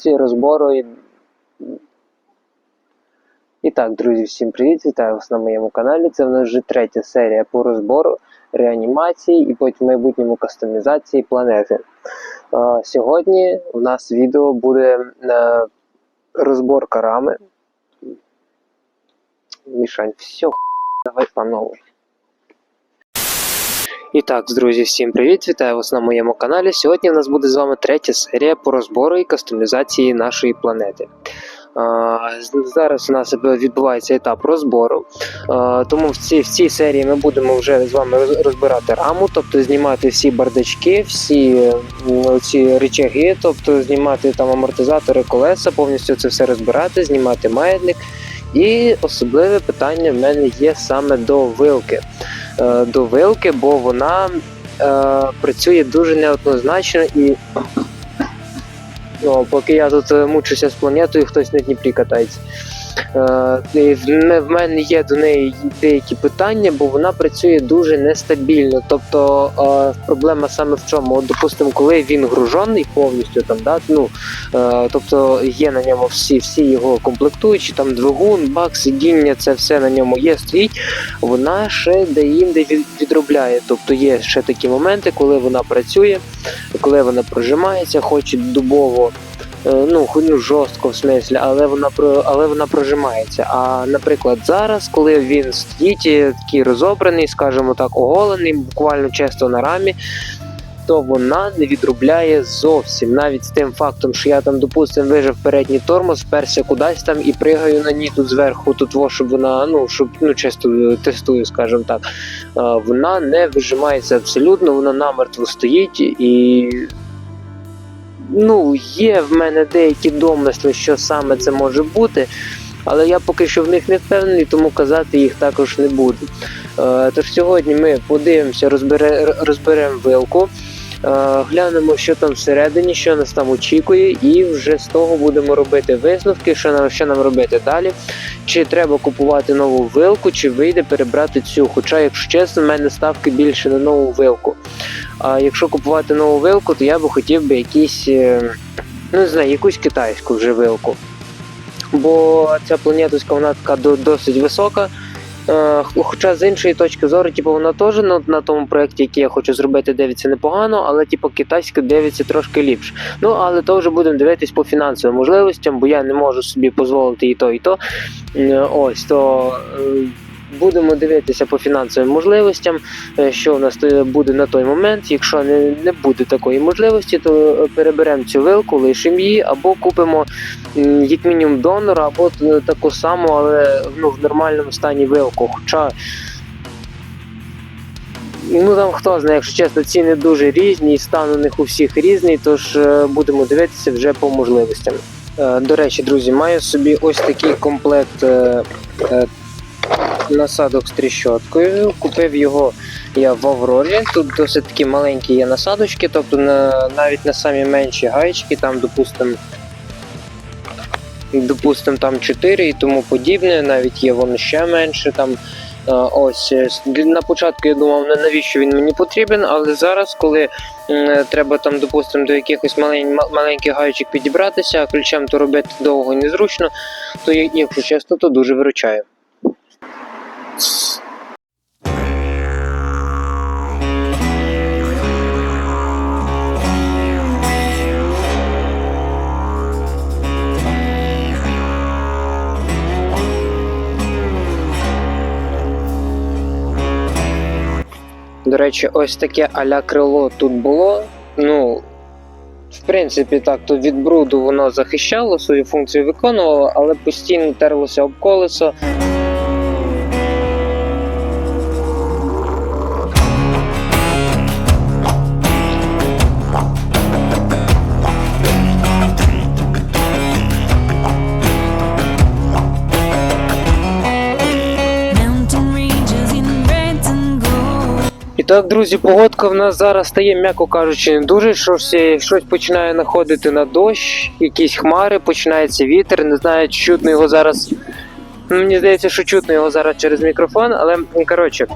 ці розбору. І... і так, друзі, всім привіт! Вітаю вас на моєму каналі. Це в нас вже третя серія по розбору, реанімації і потім майбутньому кастомізації планети. А, сьогодні у нас відео буде е, розборка рами. Мішань, все, давай по новій. І так, друзі, всім привіт! Вітаю вас на моєму каналі. Сьогодні в нас буде з вами третя серія по розбору і кастомізації нашої планети. Зараз у нас відбувається етап розбору, тому в цій, в цій серії ми будемо вже з вами розбирати раму, тобто знімати всі бардачки, всі ці речаги, тобто знімати там амортизатори, колеса, повністю це все розбирати, знімати маятник. І особливе питання в мене є саме до вилки. Е, До вилки, бо вона е, працює дуже неоднозначно і. Ну, поки я тут е, мучуся з планетою, хтось на Дніпрі катається. Е, в мене є до неї деякі питання, бо вона працює дуже нестабільно. Тобто е, проблема саме в чому? От, допустимо, коли він гружений повністю, там, да, ну, е, тобто є на ньому всі, всі його комплектуючі, там двигун, бак, сидіння, це все на ньому є, стоїть, вона ще де-інде відробляє. Тобто є ще такі моменти, коли вона працює, коли вона прожимається, хоч і дубово. Е, Ну, ху- ну, жорстко в смислі, але вона про але вона прожимається. А наприклад, зараз, коли він стоїть е, такий розобраний, скажімо так, оголений, буквально чисто на рамі, то вона не відробляє зовсім. Навіть з тим фактом, що я там, допустимо, вижив передній тормоз, вперся кудись там і пригаю на ній тут зверху, тут во, щоб вона, ну, щоб ну, чисто е, тестую, скажімо так. Вона не вижимається абсолютно, вона намертво стоїть і. Є в мене деякі домисли, що саме це може бути, але я поки що в них не впевнений, тому казати їх також не буду. Е, Тож сьогодні ми подивимося, розбере, розберемо вилку, глянемо, що там всередині, що нас там очікує, і вже з того будемо робити висновки, що нам, що нам робити далі. Чи треба купувати нову вилку, чи вийде перебрати цю. Хоча, якщо чесно, в мене ставки більше на нову вилку. А якщо купувати нову вилку, то я би хотів би якісь, е, ну не знаю, якусь китайську вже вилку. Бо ця планетуська вона така досить висока. Е, Хоча з іншої точки зору, типу, вона теж на, на тому проєкті, який я хочу зробити, дивиться непогано, але типу, китайська дивиться трошки ліпше. Ну, але то вже будемо дивитись по фінансовим можливостям, бо я не можу собі дозволити і то, і то. Ось то е, будемо дивитися по фінансовим можливостям, е, що у нас буде на той момент. Якщо не, не буде такої можливості, то е, переберемо цю вилку, лишимо її, або купимо як мінімум донора, або таку саму, але ну, в нормальному стані вилку. Хоча. Ну там хто знає, якщо чесно, ціни дуже різні, і стан у них у всіх різний, тож е, будемо дивитися вже по можливостям. Е, До речі, друзі, маю собі ось такий комплект е, е, насадок з тріщоткою. Купив його я в Аврорі. Тут досить такі маленькі є насадочки, тобто на, навіть на самі менші гаєчки, там, допустимо, допустим, там 4 і тому подібне, навіть є воно ще менше. Там, е, ось е, на початку я думав, на- навіщо він мені потрібен, але зараз, коли треба там, допустимо, до якихось малень, маленьких гаєчок підібратися, а ключем то робити довго і незручно, то якщо чесно, то дуже виручає. До речі, ось таке аля крило тут було. Ну, в принципі, так, то від бруду воно захищало, свою функцію виконувало, але постійно терлося об колесо. Так, друзі, погодка в нас зараз стає, м'яко кажучи, не дуже. Щось, щось починає находити на дощ, якісь хмари, починається вітер. Не знаю, чудно його зараз Мені здається, що чутно його зараз через мікрофон, але коротше,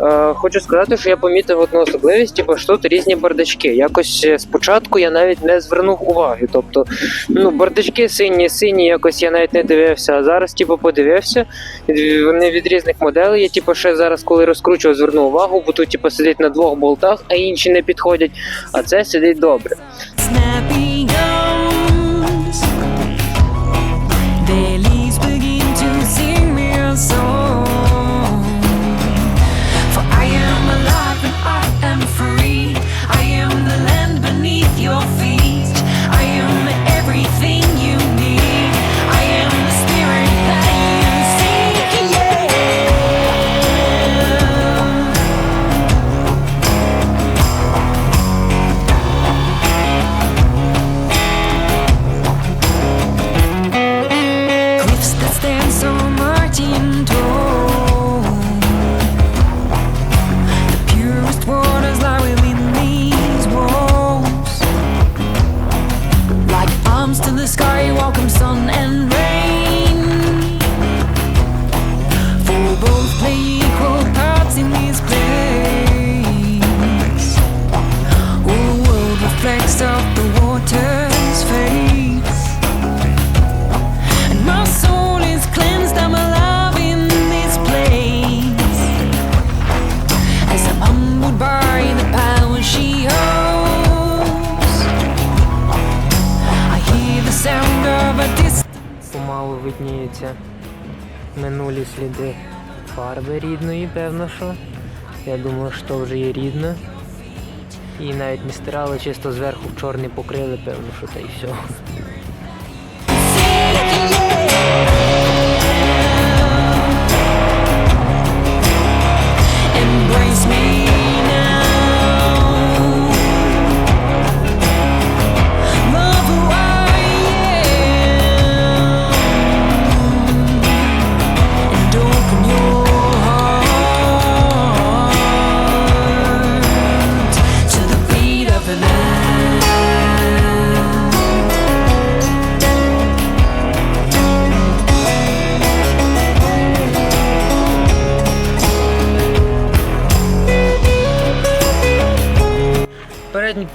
е, хочу сказати, що я помітив одну особливість, типу, що тут різні бардачки. Якось е, спочатку я навіть не звернув уваги. Тобто, ну, бардачки сині, сині, якось я навіть не дивився. А зараз, типу, подивився. Вони від різних моделей. Я типу, ще зараз, коли розкручував, звернув увагу, бо тут типу, сидить на двох болтах, а інші не підходять. А це сидить добре. Помалу видніються минулі сліди фарби рідної, певно, що. Я думаю, що вже є рідна. І навіть не стирали, чисто зверху в чорний покрили, певно, що та й все.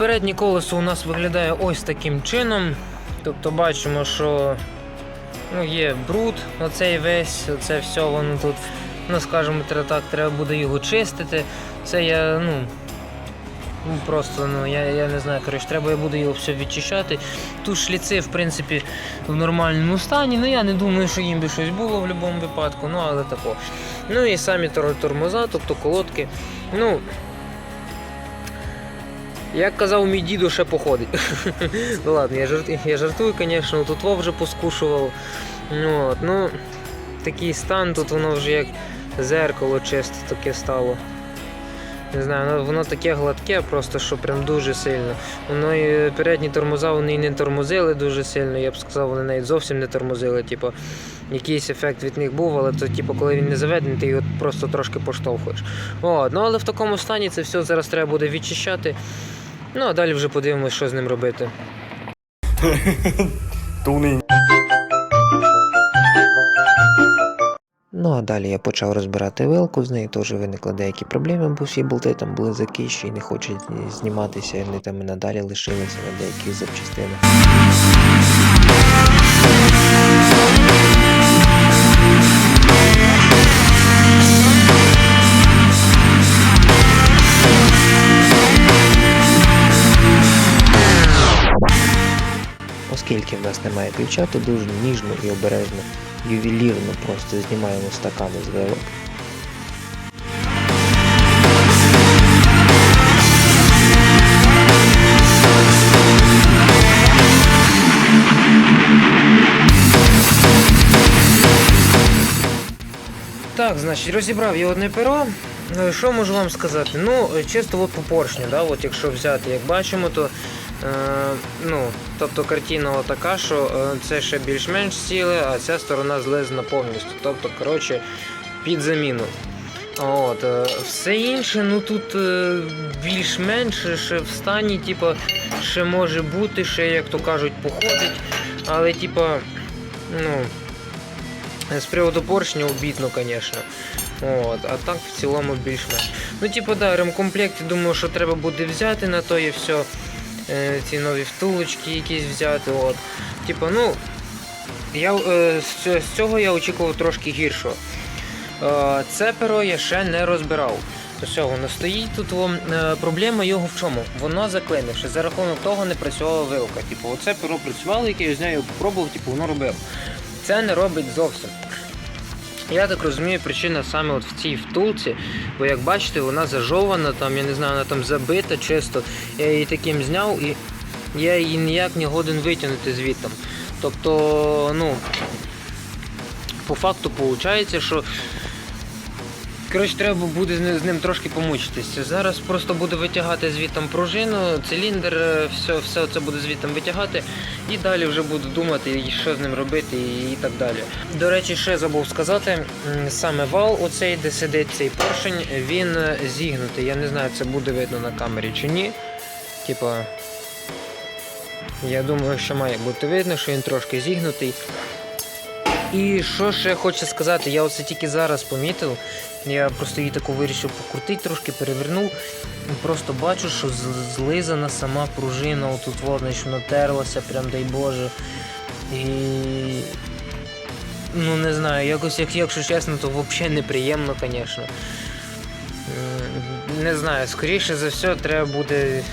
Переднє, колесо у нас виглядає ось таким чином. Тобто бачимо, що ну, є бруд, оцей весь, оце все воно тут. Ну, скажімо так, треба буде його чистити. Це я, ну. ну, Просто ну я, я не знаю, коротше, треба я його все відчищати. Тут шліци, в принципі, в нормальному стані. Ну я не думаю, що їм би щось було в будь-якому випадку, ну але тако. Ну і самі тормоза, тобто колодки. Ну, як казав мій дідо, ще походить. ну ладно, я жартую, я жартую, звісно, тут Вов вже поскушував. Ну, от, ну, такий стан, тут воно вже як зеркало чисто таке стало. Не знаю, воно, воно таке гладке, просто що прям дуже сильно. Воно і передні тормоза вони і не тормозили дуже сильно, я б сказав, вони навіть зовсім не тормозили. Типу, якийсь ефект від них був, але то, типу, коли він не заведений, ти його просто трошки поштовхуєш. От, ну але в такому стані це все зараз треба буде відчищати. Ну, а далі вже подивимось, що з ним робити. Ну а далі я почав розбирати вилку, з нею теж виникли деякі проблеми, бо всі болти там були закищі і не хочуть зніматися, і вони там і надалі лишилися на деяких запчастинах. Оскільки в нас немає ключа, то дуже ніжно і обережно, ювелірно просто знімаємо стакани з вилок. Так, значить, розібрав я одне перо. Ну, що можу вам сказати? Ну, чисто от по поршню, да, от якщо взяти, як бачимо, то ну, тобто картина така, що е, це ще більш-менш ціле, а ця сторона злизана повністю. Тобто, коротше, під заміну. От, е, все інше, ну тут е, більш-менш ще в стані, типу, ще може бути, ще, як то кажуть, походить. Але, типу, ну, З приводу поршня обідно, звісно. От, а так в цілому більш-менш. Ну, типу, да, ремкомплект, думаю, що треба буде взяти на то і все. Е, ці нові втулочки якісь взяти. От. Типу, ну, я, е, з, цього я очікував трошки гіршого. Е, це перо я ще не розбирав. Все, воно стоїть тут. Во. Е, проблема його в чому? Воно заклинивши. За рахунок того не працювала вилка. Типу, оце перо працювало, яке я з нею попробував, типу, воно робило. Це не робить зовсім. Я так розумію, причина саме от в цій втулці, бо як бачите, вона зажована, там, я не знаю, вона там забита чисто. Я її таким зняв і я її ніяк не годен витягнути звідтам. Тобто, ну, по факту виходить, що Коротше, треба буде з ним трошки помучитися. Зараз просто буду витягати звідтам пружину, циліндр, е, все, все це буду звідтам витягати і далі вже буду думати, що з ним робити і, і так далі. До речі, ще забув сказати, саме вал, оцей, де сидить цей поршень, він е, зігнутий. Я не знаю, це буде видно на камері чи ні. Типа. Я думаю, що має бути видно, що він трошки зігнутий. І що ще хочу сказати, я оце тільки зараз помітив. Я просто її таку вирішив покрутити, трошки перевернув. Просто бачу, що злизана сама пружина, отут вона що натерлася, прям дай Боже. І. Ну не знаю, якось, як, якщо чесно, то взагалі неприємно, звісно. Не знаю, скоріше за все, треба буде.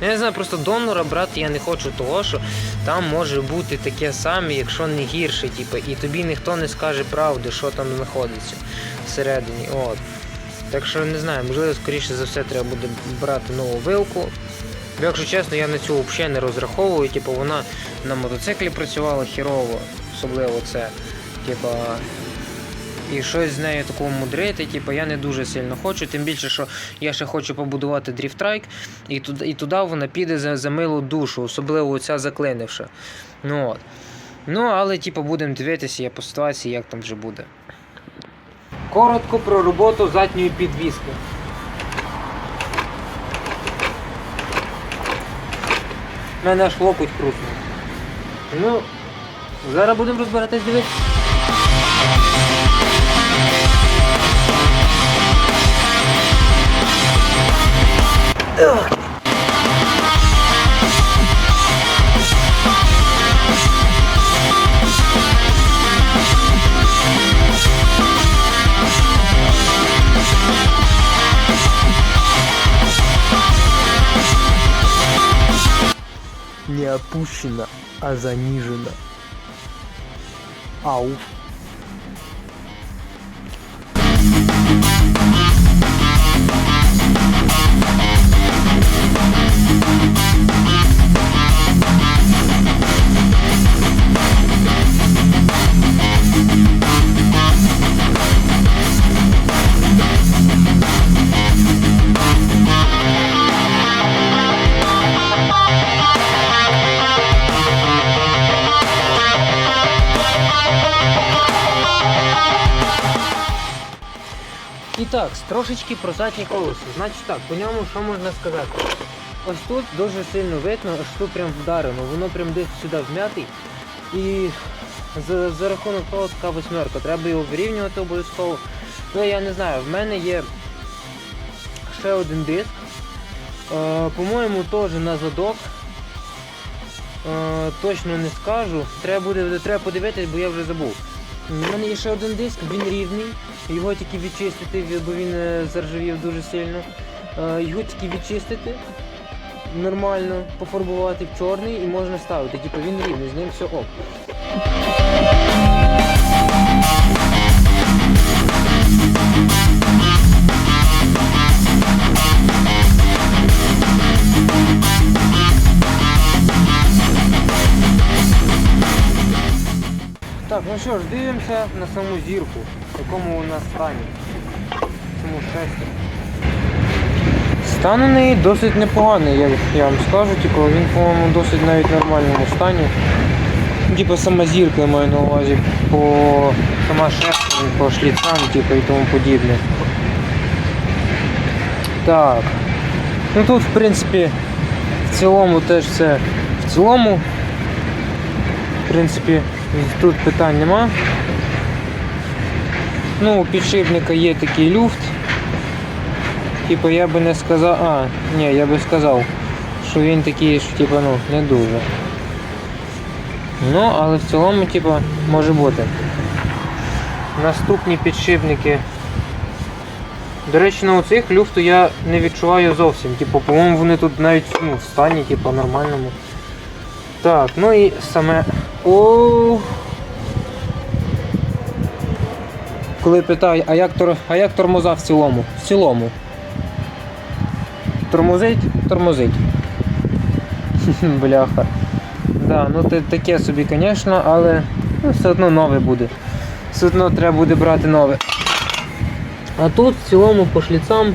Я не знаю, просто донора брати я не хочу того, що там може бути таке саме, якщо не гірше, типу, і тобі ніхто не скаже правди, що там знаходиться всередині. От. Так що не знаю, можливо, скоріше за все треба буде брати нову вилку. Якщо чесно, я на цю взагалі не розраховую, типу вона на мотоциклі працювала хірово, особливо це. Типа. І щось з нею такого мудрити, типу, я не дуже сильно хочу. Тим більше, що я ще хочу побудувати дріфтрайк, і туди, і туди вона піде за, за милу душу, особливо ця заклинивша. Ну, от. ну але типу, будемо дивитися я по ситуації, як там вже буде. Коротко про роботу задньої підвіски. У мене аж локоть хруснув. Ну, зараз будемо розбиратись дивитися. Не опущена, а занижена. Ау. І так, трошечки про задні колесо. Значить так, по ньому що можна сказати? Ось тут дуже сильно видно, аж тут прям вдарено, воно прям десь сюди вмятий. І за, за рахунок того така восьмерка. Треба його вирівнювати обов'язково. Ну я не знаю, в мене є ще один диск. Е, по-моєму, теж на задок. Е, точно не скажу. Треба буде треба подивитись, бо я вже забув. У мене є ще один диск, він рівний. Його тільки відчистити, бо він е, заржавів дуже сильно. Е, Його тільки відчистити нормально, пофарбувати в чорний і можна ставити. Типу він рівний, з ним все ок. Так, ну що ж, дивимося на саму зірку, в якому вона стані. Цьому шесті. Стан у неї досить непоганий, я, я вам скажу, типу, він, по-моєму, досить навіть в нормальному стані. Ну, Типу сама зірка я маю на увазі по сама шерсть, по шліцам, типу, і тому подібне. Так. Ну тут, в принципі, в цілому теж все в цілому. В принципі, тут питань нема. Ну, у підшипника є такий люфт. Типу я би не сказав. А, ні, я би сказав, що він такий, що типу, ну, не дуже. Ну, але в цілому, типу, може бути. Наступні підшипники. До речі, на оцих люфту я не відчуваю зовсім. Типу, по-моєму, вони тут навіть ну, в стані, типу, нормальному. Так, ну і саме. О. Коли питають, а як, тор... а як тормоза в цілому? В цілому. Тормозить? Тормозить. Бляха. Да, ну те- таке собі, звісно, але ну, все одно нове буде. Все одно треба буде брати нове. А тут в цілому по шліцам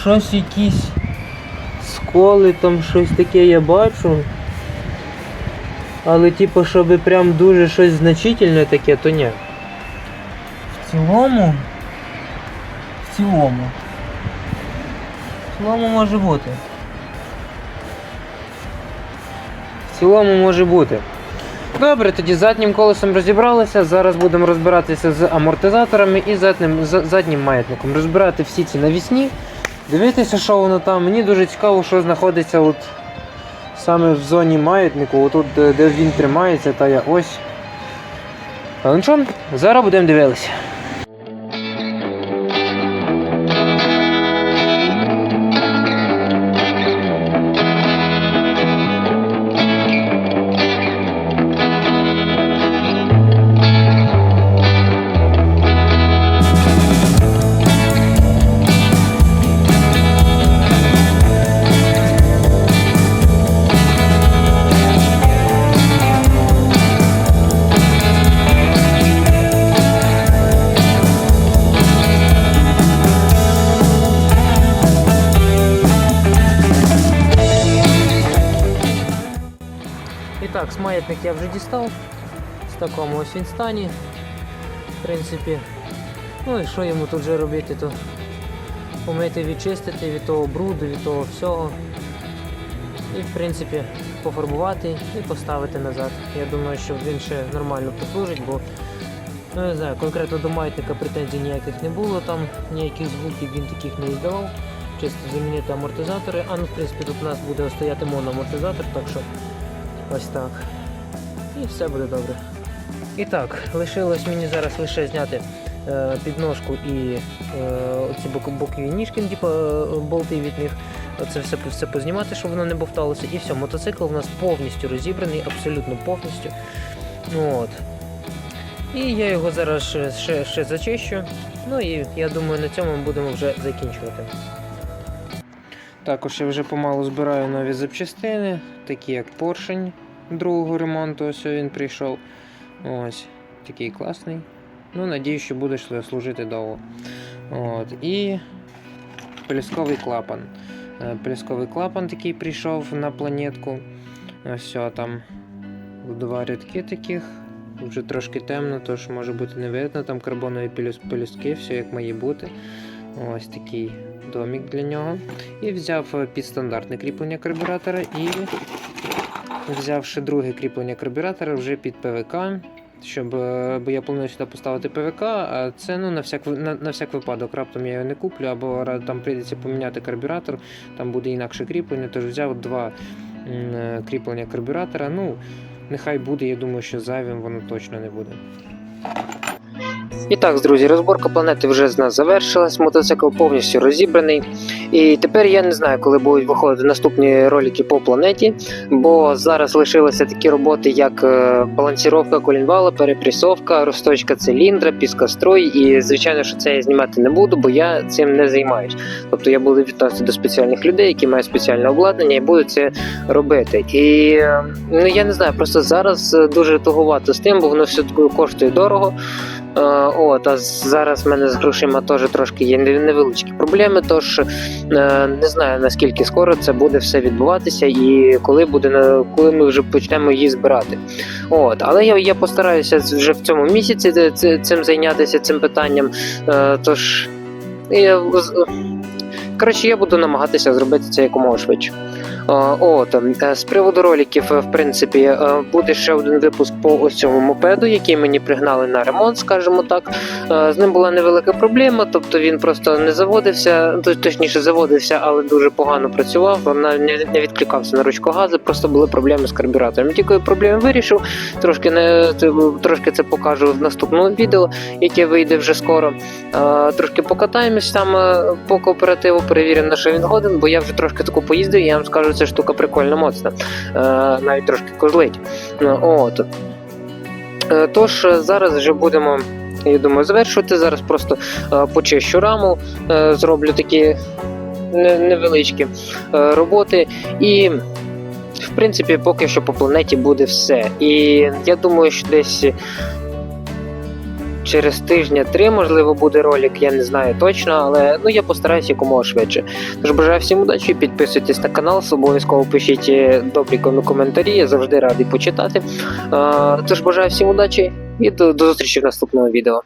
щось якісь сколи, там щось таке я бачу. Але типу, щоб прям дуже щось значительне таке, то ні. В цілому. В цілому. В цілому може бути. В цілому може бути. Добре, тоді заднім колесом розібралися. Зараз будемо розбиратися з амортизаторами і заднім, заднім маятником. Розбирати всі ці навісні. Дивитися, що воно там. Мені дуже цікаво, що знаходиться от саме в зоні маятнику, отут, де, він тримається, та я ось. Але нічого, зараз будемо дивитися. Так, маятник я вже дістав. В такому ось він стані. В принципі. Ну і що йому тут вже робити, то помити, відчистити від того бруду, від того всього. І в принципі пофарбувати і поставити назад. Я думаю, що він ще нормально послужить, бо ну, не знаю, конкретно до маятника претензій ніяких не було, там ніяких звуків він таких не іздавав. Чисто замінити амортизатори. А ну в принципі тут у нас буде стояти моноамортизатор, так що Ось так. І все буде добре. І так, лишилось мені зараз лише зняти е, підножку і е, оці бок, бокові ніжки, типу болти від них. Це все, все познімати, щоб воно не бовталося. І все, мотоцикл у нас повністю розібраний, абсолютно повністю. От. І я його зараз ще, ще, ще зачищу. Ну і я думаю, на цьому ми будемо вже закінчувати. Також я вже помалу збираю нові запчастини, такі як поршень другого ремонту, ось він прийшов. Ось, такий класний. Ну, надіюсь, що буде служити довго. От. І пелюсковий клапан. Е, Пелюсковий клапан такий прийшов на планетку. Ось там два рядки таких. Вже трошки темно, тож може бути не видно. Там карбонові пелюс- пелюстки, все як має бути. Ось такий домік для нього. І взяв е, підстандартне кріплення карбюратора і взяв ще друге кріплення карбюратора вже під ПВК. Щоб, е, бо я планую сюди поставити ПВК, а це ну, на, всяк, на, на всяк випадок. Раптом я його не куплю, або там прийдеться поміняти карбюратор, там буде інакше кріплення, тож взяв два е, кріплення карбюратора. Ну, нехай буде, я думаю, що зайвим воно точно не буде. І так, друзі, розборка планети вже з нас завершилась. Мотоцикл повністю розібраний. І тепер я не знаю, коли будуть виходити наступні ролики по планеті, бо зараз лишилися такі роботи, як е, балансіровка колінвала, перепресовка, розточка циліндра, піскострой. І звичайно, що це я знімати не буду, бо я цим не займаюсь. Тобто я буду відносити до спеціальних людей, які мають спеціальне обладнання, і буду це робити. І е, ну я не знаю, просто зараз е, дуже туговато з тим, бо воно все коштує дорого. Е, От, а зараз в мене з грошима теж трошки є невеличкі проблеми, тож е, не знаю наскільки скоро це буде все відбуватися і коли буде коли ми вже почнемо її збирати. От, але я, я постараюся вже в цьому місяці цим зайнятися цим питанням. Е, Тож я, коротше, я буду намагатися зробити це якомога швидше. От, е, з приводу роликів, е, в принципі, е, буде ще один випуск по ось цьому мопеду, який мені пригнали на ремонт, скажімо так. З ним була невелика проблема, тобто він просто не заводився, точніше заводився, але дуже погано працював, не відкликався на ручку газу, просто були проблеми з карбюратором. Тільки проблеми вирішив, трошки не трошки це покажу в наступному відео, яке вийде вже скоро. Трошки покатаємось там по кооперативу, перевіримо, на що він годен, бо я вже трошки таку поїздив, я вам скажу, ця штука прикольно моцна. Е, Навіть трошки козлить. Ну, От. Е, Тож е, зараз вже будемо. Я думаю, завершувати. Зараз просто почищу раму, зроблю такі невеличкі роботи. І, в принципі, поки що по планеті буде все. І я думаю, що десь через тижня три, можливо, буде ролик, я не знаю точно, але ну я постараюся якомога швидше. Тож бажаю всім удачі, підписуйтесь на канал, обов'язково пишіть е, добрі коментарі, я завжди радий почитати. Е, Тож бажаю всім удачі і до, до зустрічі в наступному відео.